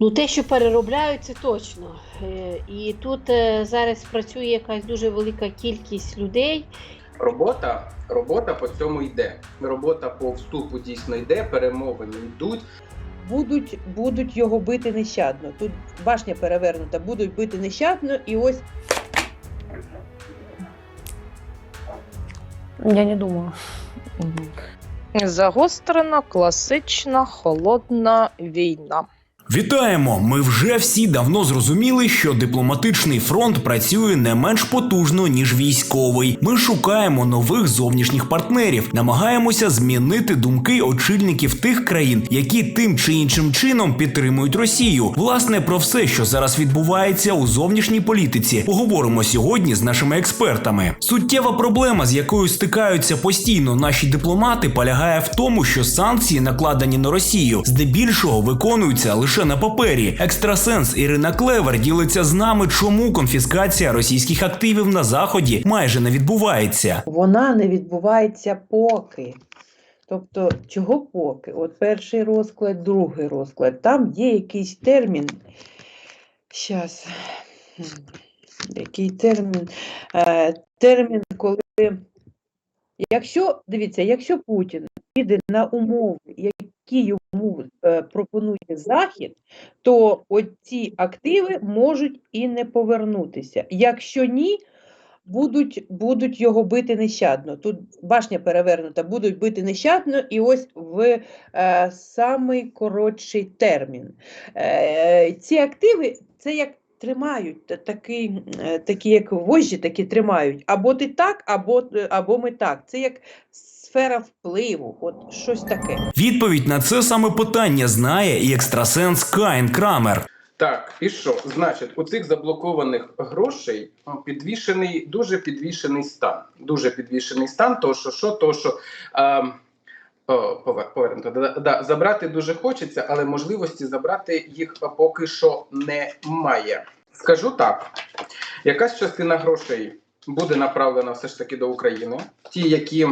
Ну, те, що переробляють, це точно. Е, І тут е, зараз працює якась дуже велика кількість людей. Робота, робота по цьому йде. Робота по вступу дійсно йде, перемовини йдуть. будуть, будуть його бити нещадно. Тут башня перевернута, будуть бити нещадно, і ось Я не думаю. Загострена, класична, холодна війна. Вітаємо! Ми вже всі давно зрозуміли, що дипломатичний фронт працює не менш потужно ніж військовий. Ми шукаємо нових зовнішніх партнерів, намагаємося змінити думки очільників тих країн, які тим чи іншим чином підтримують Росію. Власне, про все, що зараз відбувається у зовнішній політиці, поговоримо сьогодні з нашими експертами. Суттєва проблема, з якою стикаються постійно наші дипломати, полягає в тому, що санкції, накладені на Росію, здебільшого виконуються лише на папері. Екстрасенс Ірина Клевер ділиться з нами, чому конфіскація російських активів на заході майже не відбувається. вона не відбувається поки. Тобто, чого поки? От перший розклад, другий розклад. Там є якийсь термін. Щас. Який термін? Е, термін, коли. Якщо, дивіться, якщо Путін піде на умови, які йому е, пропонує Захід, то оці активи можуть і не повернутися. Якщо ні, будуть, будуть його бити нещадно. Тут башня перевернута, будуть бити нещадно, і ось в е, самий коротший термін. Е, ці активи це як тримають, такі, е, такі як вожжі, такі тримають. Або ти так, або, або ми так. Це як сфера впливу, от щось таке. Відповідь на це саме питання знає і екстрасенс Каїн Крамер. Так, і що? Значить, у цих заблокованих грошей підвішений, дуже підвішений стан. Дуже підвішений стан, то що, що, то що. А, о, повернуто. Да, да, забрати дуже хочеться, але можливості забрати їх поки що немає. Скажу так: якась частина грошей буде направлена все ж таки до України. Ті, які,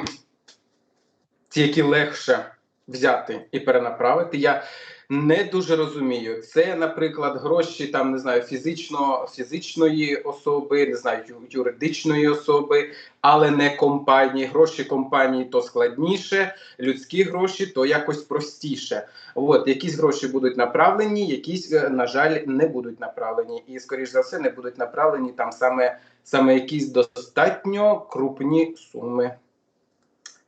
ті, які легше взяти і перенаправити. Я не дуже розумію. Це, наприклад, гроші там не знаю, фізично, фізичної особи, не знаю, юридичної особи, але не компанії. Гроші компанії то складніше, людські гроші то якось простіше. От якісь гроші будуть направлені, якісь, е, на жаль, не будуть направлені. І, скоріш за все, не будуть направлені там саме, саме якісь достатньо крупні суми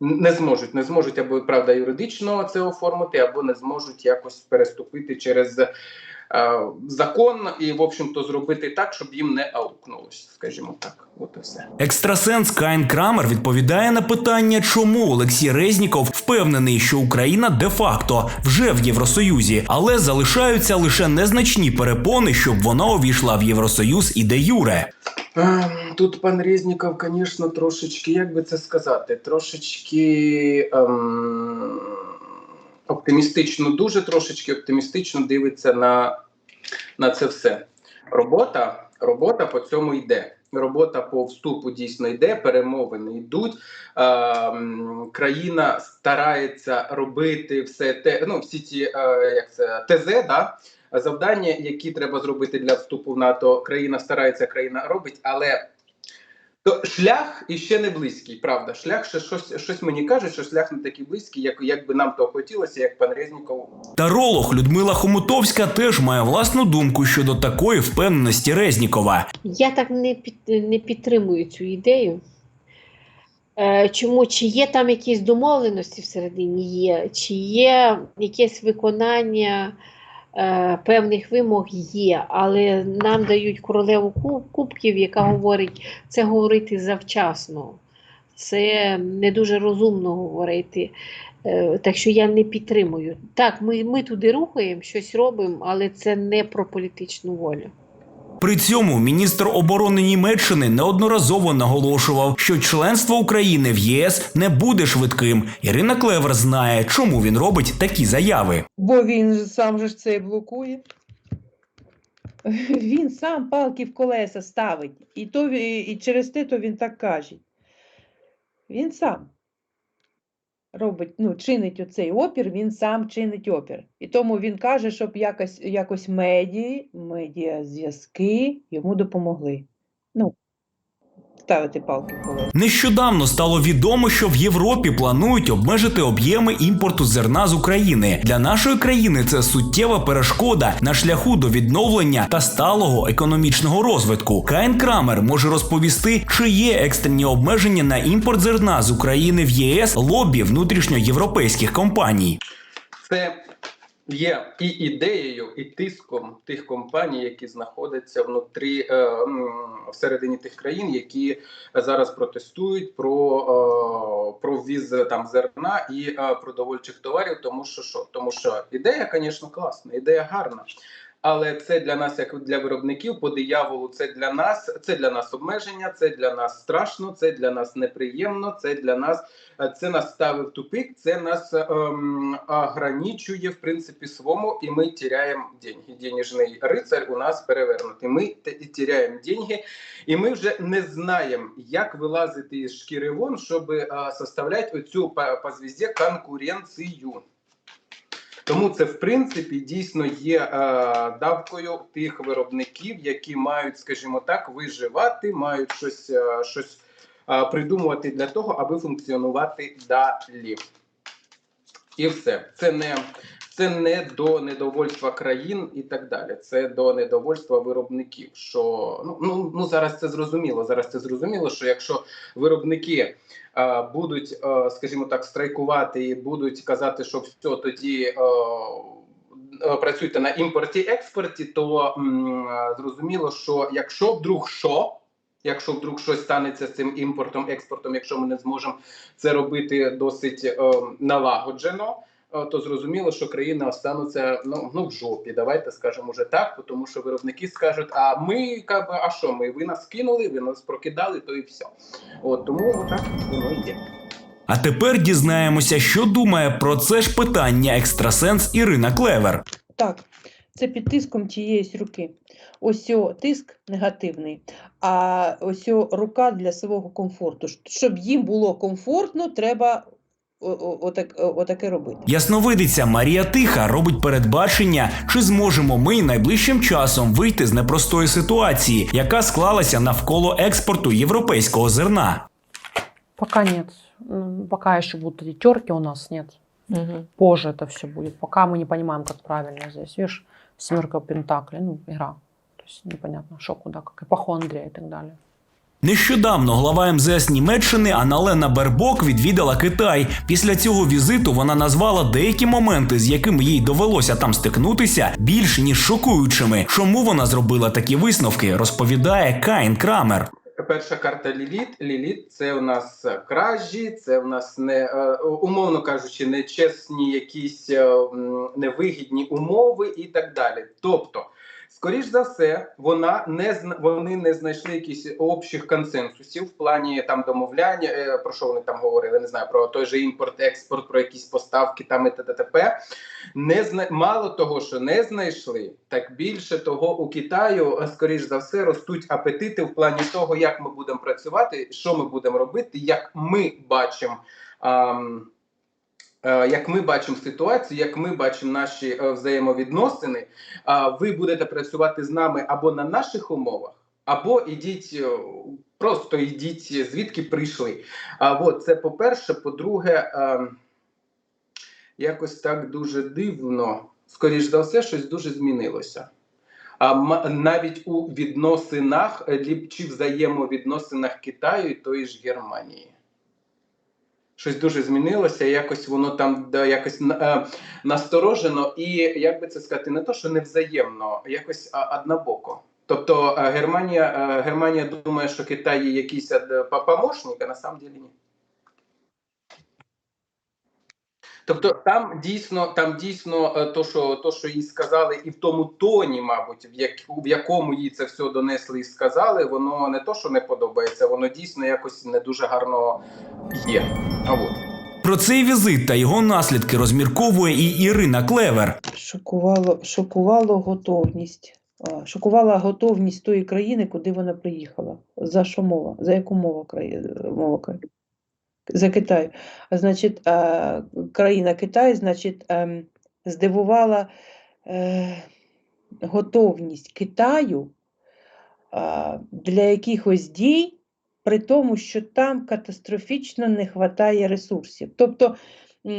не зможуть, не зможуть або правда юридично це оформити, або не зможуть якось переступити через е, закон і, в общем-то, зробити так, щоб їм не аукнулося, скажімо так. От і все. Екстрасенс Каїн Крамер відповідає на питання, чому Олексій Резніков впевнений, що Україна де-факто вже в Євросоюзі, але залишаються лише незначні перепони, щоб вона увійшла в Євросоюз і де юре. Тут пан Резніков, звісно, трошечки, як би це сказати, трошечки ем, оптимістично, дуже трошечки оптимістично дивиться на, на це все. Робота, робота по цьому йде. Робота по вступу дійсно йде, перемовини йдуть. Ем, країна старається робити все те, ну всі ті, е, як це ТЗ, да, завдання, які треба зробити для вступу в НАТО. Країна старається, країна робить, але то шлях іще не близький, правда. Шлях ще щось, щось мені кажуть, що шлях не такий близький, як, як би нам того хотілося, як пан Резніков Таролог Людмила Хомутовська теж має власну думку щодо такої впевненості Резнікова. Я так не, під, не підтримую цю ідею. Е, Чому чи є там якісь домовленості всередині є, чи є якесь виконання певних вимог є, але нам дають королеву кубків, яка говорить це говорити завчасно. Це не дуже розумно говорити. Е, Так що я не підтримую. Так, ми, ми туди рухаємо, щось робимо, але це не про політичну волю. При цьому міністр оборони Німеччини неодноразово наголошував, що членство України в ЄС не буде швидким. Ірина Клевер знає, чому він робить такі заяви. Бо він сам же ж це і блокує. Він сам палки в колеса ставить. І, то, і через те то він так каже. Він сам. Робить, ну, чинить оцей опір, він сам чинить опір. І тому він каже, щоб якось, якось медії, медіа зв'язки йому допомогли. Ну, ставити палки в колеса. Нещодавно стало відомо, що в Європі планують обмежити об'єми імпорту зерна з України. Для нашої країни це суттєва перешкода на шляху до відновлення та сталого економічного розвитку. Каїн Крамер може розповісти, чи є екстрені обмеження на імпорт зерна з України в ЄС лобі внутрішньоєвропейських компаній. Це є і ідеєю, і тиском тих компаній, які знаходяться внутрі е, всередині тих країн, які зараз протестують про, е, про ввіз там зерна і е, продовольчих товарів. Тому що що? Тому що ідея, звісно, класна, ідея гарна. Але це для нас, як для виробників, по дияволу, це для нас, це для нас обмеження, це для нас страшно, це для нас неприємно, це для нас Е, це нас ставить в тупик, це нас ем, ограничує в принципі своєму, і ми тіряємо деньги. Денежний рицар у нас перевернутий. Ми тіряємо деньги, і ми вже не знаємо, як вилазити із шкіри вон, щоб е, составляти оцю по, по звізді конкуренцію. Тому це в принципі дійсно є е, давкою тих виробників, які мають, скажімо так, виживати, мають щось, е, щось е, придумувати для того, аби функціонувати далі. І все. Це не, це не до недовольства країн і так далі. Це до недовольства виробників. Що ну, ну, ну зараз це зрозуміло. Зараз це зрозуміло, що якщо виробники е, будуть, е, скажімо так, страйкувати і будуть казати, що все тоді. Е, е, Працюйте на імпорті експорті, то м, е, зрозуміло, що якщо вдруг що, якщо вдруг щось станеться з цим імпортом, експортом, якщо ми не зможемо це робити досить е, налагоджено, то зрозуміло, що країни остануться ну, ну в жопі. Давайте скажемо вже так, тому що виробники скажуть: а ми как би, а що ми? Ви нас кинули, ви нас прокидали, то і все. От тому так воно і є. А тепер дізнаємося, що думає про це ж питання екстрасенс Ірина Клевер. Так, це під тиском чиєїсь руки. Ось о, тиск негативний, а ось о, рука для свого комфорту. Щоб їм було комфортно, треба отак, о- отаке робити. Ясновидиця Марія Тиха робить передбачення, чи зможемо ми найближчим часом вийти з непростої ситуації, яка склалася навколо експорту європейського зерна. Пока нет. М, Пока еще будут эти терки у нас нет. Позже это все будет. Пока мы не понимаем, как правильно здесь. Видишь, семерка Пентаклей, ну, игра. То есть непонятно, что куда, как ипохондрия и так далее. Нещодавно глава МЗС Німеччини Аналена Бербок відвідала Китай. Після цього візиту вона назвала деякі моменти, з якими їй довелося там стикнутися, більш ніж шокуючими. Чому вона зробила такі висновки, розповідає Каїн Крамер. Перша карта Ліліт. Ліліт це у нас е, кражі, це у нас не е, умовно кажучи, нечесні якісь е, невигідні умови і так далі. Тобто, скоріш за все, вона не вони не знайшли якісь общих консенсусів в плані там домовляння. е, Про що вони там говорили? Не знаю про той же імпорт, експорт, про якісь поставки там і т.т.т.п. Не зна... мало того, що не знайшли, так більше того, у Китаю, е, скоріш за все, ростуть апетити в плані того, як ми будемо працювати, що ми будемо робити, як ми бачимо. ам, Як ми бачимо ситуацію, як ми бачимо наші е, взаємовідносини, ви будете працювати з нами або на наших умовах, або ідіть е, просто йдіть звідки прийшли. От це по-перше. По-друге, якось так дуже дивно. Скоріш за все, щось дуже змінилося. Навіть у відносинах е, чи взаємовідносинах Китаю і тої ж Германії. Щось дуже змінилося, якось воно там да, якось е, насторожено, і як би це сказати, не то, що невзаємно, якось однобоко. Тобто е, Германія, е, Германія думає, що Китай є якийсь е, по- помощник, а на самом деле ні. Тобто там дійсно, там дійсно е, то, що то, що їй сказали, і в тому тоні, мабуть, в, як, в якому їй це все донесли і сказали, воно не то, що не подобається, воно дійсно якось не дуже гарно є. А от. Про цей візит та його наслідки розмірковує і Ірина Клевер. Шокувало, шокувало готовність. Шокувала готовність тої країни, куди вона приїхала. За що мова? За яку мову країни? Мова країни? За Китай. А значить, країна Китай, значить, ем, здивувала е, готовність Китаю для якихось дій, при тому, що там катастрофічно не вистачає ресурсів. Тобто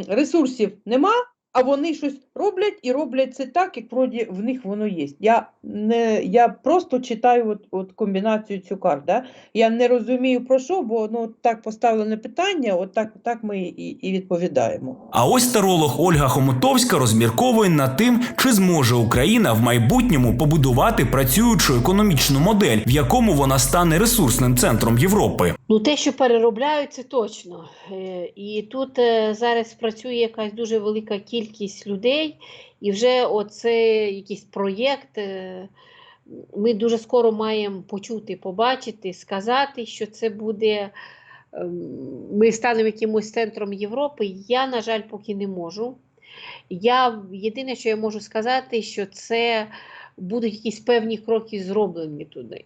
ресурсів нема, а вони щось роблять і роблять це так, як вроді в них воно є. Я, не, я просто читаю от, от комбінацію цю карт. Да? Я не розумію про що, бо ну, так поставлене питання, от так, так ми і, і відповідаємо. А ось таролог Ольга Хомутовська розмірковує над тим, чи зможе Україна в майбутньому побудувати працюючу економічну модель, в якому вона стане ресурсним центром Європи. Ну, те, що переробляють, це точно. Е, І тут е, зараз працює якась дуже велика кількість людей, і вже оце якийсь проєкт. е, Ми дуже скоро маємо почути, побачити, сказати, що це буде. ем, Ми станемо якимось центром Європи. Я, на жаль, поки не можу. Я єдине, що я можу сказати, що це будуть якісь певні кроки зроблені туди.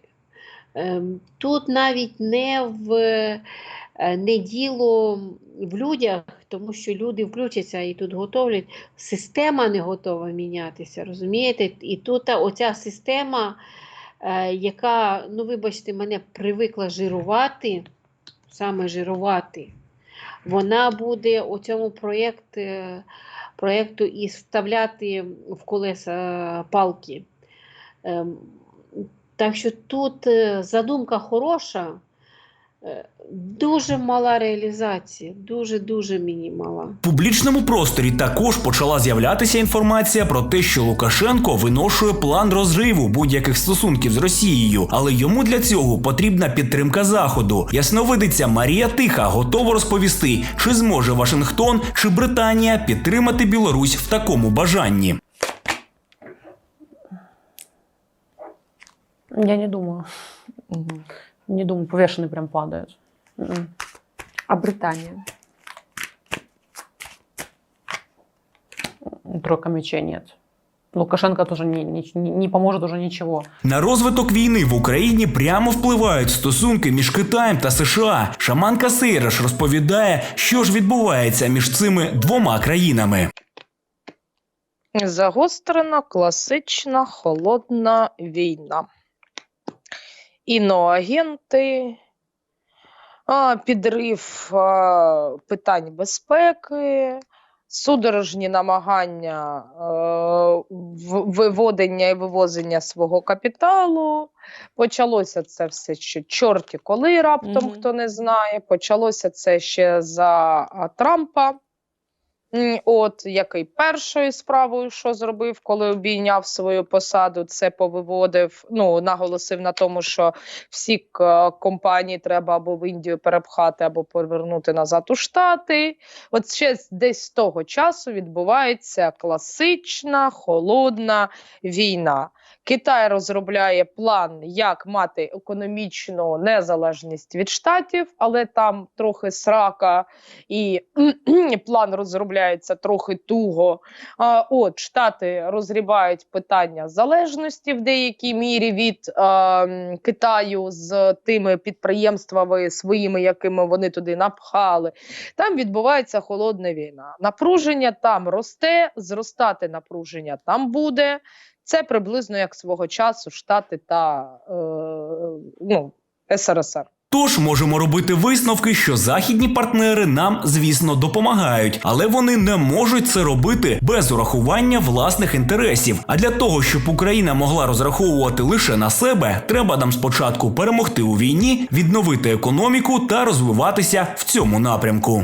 Ем, Тут навіть не в е, не діло в людях, тому що люди включаться і тут готовлять. Система не готова мінятися, розумієте? І тут оця система, е, яка, ну вибачте, мене привикла жирувати, саме жирувати, вона буде у цьому е, проєкту і вставляти в колеса палки. Так що тут е, задумка хороша, е, дуже мала реалізація, дуже-дуже мінімала. В публічному просторі також почала з'являтися інформація про те, що Лукашенко виношує план розриву будь-яких стосунків з Росією, але йому для цього потрібна підтримка Заходу. Ясновидиця Марія Тиха готова розповісти, чи зможе Вашингтон чи Британія підтримати Білорусь в такому бажанні. Я не думаю. Не думаю, повешенный прям падает. А Британія? Тройка мечей нет. Лукашенко тоже не, не, не поможет уже ничего. На розвиток війни в Україні прямо впливають стосунки між Китаєм та США. Шаманка Сейраш розповідає, що ж відбувається між цими двома країнами. Загострена класична холодна війна. Іноагенти, підрив питань безпеки, судорожні намагання виводення і вивозення свого капіталу. Почалося це все ще чорті коли раптом, Мгм. хто не знає. Почалося це ще за Трампа. От який першою справою, що зробив, коли обійняв свою посаду, це повиводив. Ну наголосив на тому, що всі к- компанії треба або в Індію перепхати, або повернути назад у Штати. От ще десь з того часу відбувається класична холодна війна. Китай розробляє план, як мати економічну незалежність від штатів, але там трохи срака, і план розробляється трохи туго. А, от штати розрібають питання залежності в деякій мірі від м, Китаю з тими підприємствами своїми, якими вони туди напхали. Там відбувається холодна війна. Напруження там росте, зростати напруження там буде. Це приблизно як свого часу Штати та е, ну, СРСР. Тож можемо робити висновки, що західні партнери нам, звісно, допомагають, але вони не можуть це робити без урахування власних інтересів. А для того, щоб Україна могла розраховувати лише на себе, треба нам спочатку перемогти у війні, відновити економіку та розвиватися в цьому напрямку.